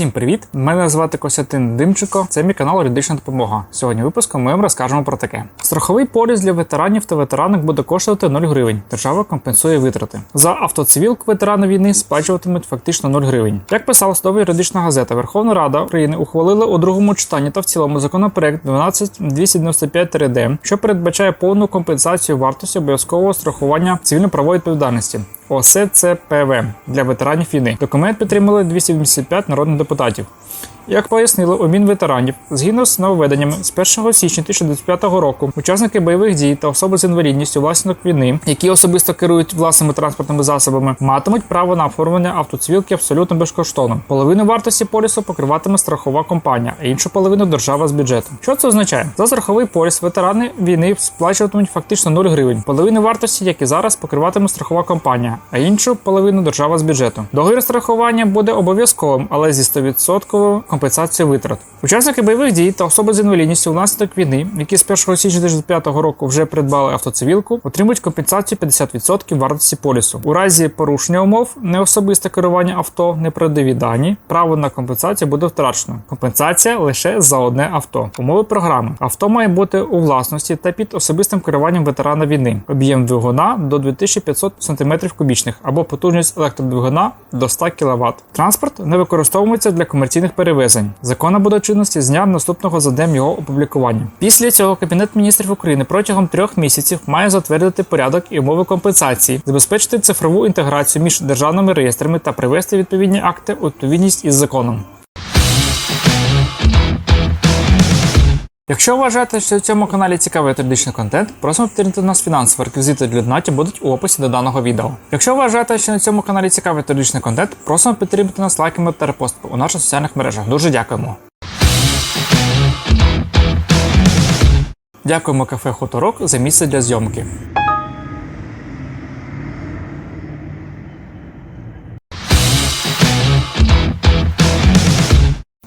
Усім привіт! Мене звати Костянтин Димченко. Це мій канал Юридична допомога. Сьогодні випуском ми вам розкажемо про таке: страховий поліс для ветеранів та ветеранок буде коштувати 0 гривень. Держава компенсує витрати. За автоцивілку ветерани війни сплачуватимуть фактично 0 гривень. Як писала судова юридична газета, Верховна Рада України ухвалила у другому читанні та в цілому законопроект 12295 д що передбачає повну компенсацію вартості обов'язкового страхування цивільно-правової відповідальності. ОСЦПВ для ветеранів війни. Документ підтримали 275 народних депутатів. Як пояснили у Мінветеранів, згідно з нововведеннями, з 1 січня 2025 року учасники бойових дій та особи з інвалідністю внаслідок війни, які особисто керують власними транспортними засобами, матимуть право на оформлення автоцивілки абсолютно безкоштовно. Половину вартості полісу покриватиме страхова компанія, а іншу половину держава з бюджету. Що це означає? За страховий поліс ветерани війни сплачуватимуть фактично 0 гривень. Половину вартості, як і зараз, покриватиме страхова компанія, а іншу половину держава з бюджету. Договір страхування буде обов'язковим, але зі 100% компенсацією витрат. Учасники бойових дій та особи з інвалідністю внаслідок війни, які з 1 січня 2025 року вже придбали автоцивілку, отримують компенсацію 50% вартості полісу. У разі порушення умов, неособисте керування авто, неправдиві дані, право на компенсацію буде втрачено. Компенсація лише за одне авто. Умови програми. Авто має бути у власності та під особистим керуванням ветерана війни. Об'єм двигуна до 2500 см кубічних або потужність електродвигуна до 100 кВт. Транспорт не використовується для комерційних перевезень. Закон буде чинності з дня наступного за днем його опублікування. Після цього Кабінет міністрів України протягом трьох місяців має затвердити порядок і умови компенсації, забезпечити цифрову інтеграцію між державними реєстрами та привести відповідні акти у відповідність із законом. Якщо вважаєте, що в цьому каналі цікавий юридичний контент, просимо підтримати нас фінансово. Реквізити для донатів будуть у описі до даного відео. Якщо вважаєте, що на цьому каналі цікавий юридичний контент, просимо підтримати нас лайками та репостами у наших соціальних мережах. Дуже дякуємо. Дякуємо кафе Хуторок за місце для зйомки.